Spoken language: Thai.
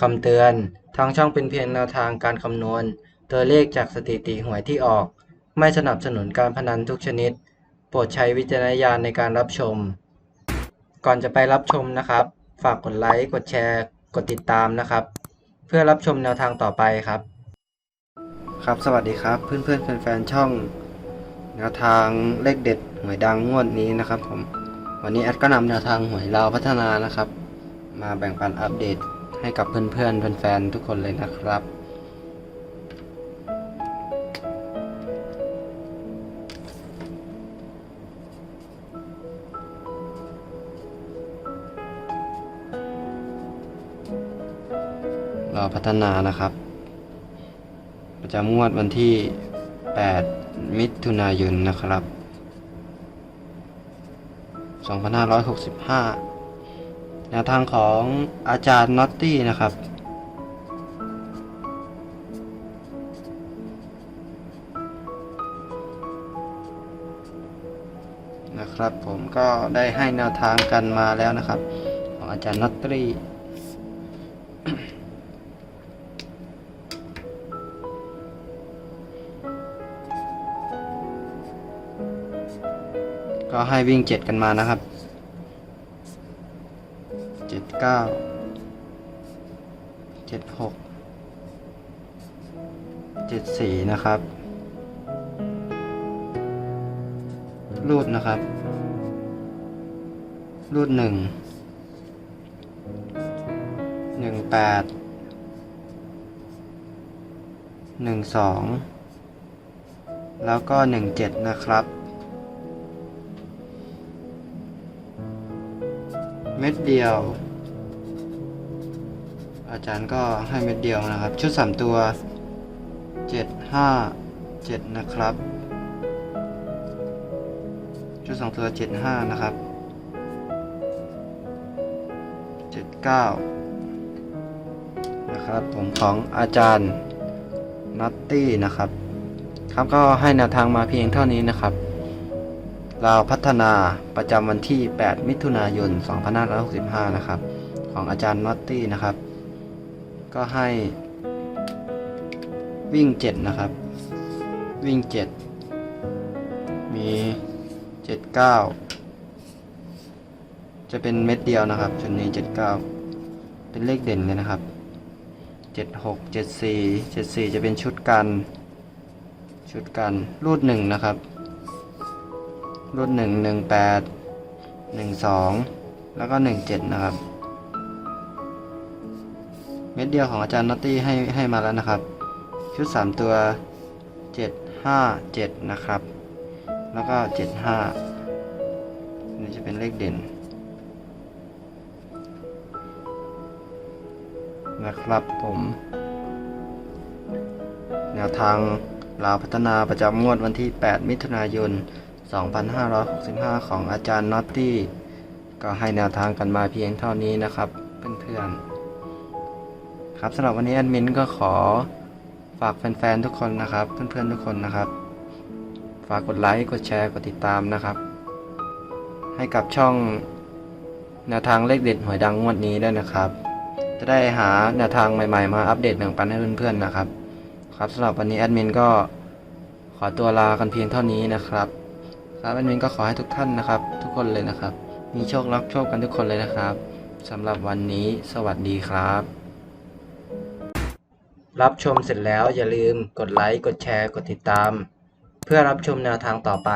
คำเตือน ทางช่องเป็นเพียงแนวทางการคำนวณ ตัวเลขจากสถิติหวยที่ออก ไม่สนับสนุนการพนันทุกชนิด โปรดใช้วิจารณญาณในการรับชม ก่อนจะไปรับชมนะครับ ฝากกดไลค์ กดแชร์ กดติดตามนะครับ เพื่อรับชมแนวทางต่อไปครับ ครับ สวัสดีครับ เพื่อนๆแฟนๆช่อง แนวทางเลขเด็ดหวยดังงวดนี้นะครับผม วันนี้แอดก็นำแนวทางหวยลาวพัฒนานะครับ มาแบ่งปันอัปเดต ให้กับเพื่อนๆแฟนๆทุกคนเลยนะครับรอพัฒนานะครับ ประจำงวดวันที่ 8 มิถุนายนนะครับ 2565 แนวทางของอาจารย์น็อตตี้นะครับ นะครับผมก็ได้ให้แนวทางกันมาแล้วนะครับ ของอาจารย์น็อตตี้ก็ให้วิ่งเจ็ดกันมานะครับ เจ็ดเก้าเจ็ดหกเจ็ดสี่นะครับ รูดนะครับ รูดหนึ่งหนึ่งแปดหนึ่งสองแล้วก็หนึ่งเจ็ดนะครับ เม็ดเดียว อาจารย์ก็ให้เม็ดเดียวนะครับ ชุดสามตัวเจ็ดห้าเจ็ดนะครับ ชุดสองตัวเจ็ดห้านะครับเจ็ดเก้านะครับ ผมของอาจารย์นัตตี้นะครับ ครับก็ให้แนวทางมาเพียงเท่านี้นะครับ เราวพัฒนาประจำวันที่ 8 มิถุนายน 2565 นะครับ ของอาจารย์น็อตตี้นะครับ ก็ให้วิ่ง 7 นะครับ วิ่ง 7 มี 79 จะเป็นเม็ดเดียวนะครับชุดนี้ 79 เป็นเลขเด่นเลยนะครับ 76 74 74 จะเป็นชุดกัน ชุดกันรูดหนึ่งนะครับ รุ่นหนึ่งหนึ่งแปดหนึ่งสองแล้วก็หนึ่งเจ็ดนะครับ เม็ดเดียวของอาจารย์นอตตี้ให้ให้มาแล้วนะครับ ชุดสามตัวเจ็ดห้าเจ็ดนะครับ แล้วก็เจ็ดห้านี่จะเป็นเลขเด่นนะครับผมแนวทางลาวพัฒนาประจำงวดวันที่ 8 มิถุนายน 2565 ของอาจารย์น็อตตี้ ก็ให้แนวทางกันมาเพียงเท่านี้นะครับเพื่อนๆ ครับสำหรับวันนี้แอดมินก็ขอฝากแฟนๆทุกคนนะครับ เพื่อนๆทุกคนนะครับ ฝากกดไลค์ กดแชร์ กดติดตามนะครับ ให้กับช่องแนวทางเลขเด็ดหวยดังงวดนี้ด้วยนะครับ จะได้หาแนวทางใหม่ๆ มาอัปเดตแบ่งปันให้เพื่อนๆนะครับ ครับสำหรับวันนี้แอดมินก็ขอตัวลากันเพียงเท่านี้นะครับ ครับแอดมินก็ขอให้ทุกท่านนะครับ ทุกคนเลยนะครับ มีโชครับโชคกันทุกคนเลยนะครับสำหรับวันนี้สวัสดีครับ รับชมเสร็จแล้วอย่าลืมกดไลค์กดแชร์กดติดตาม เพื่อรับชมแนวทางต่อไป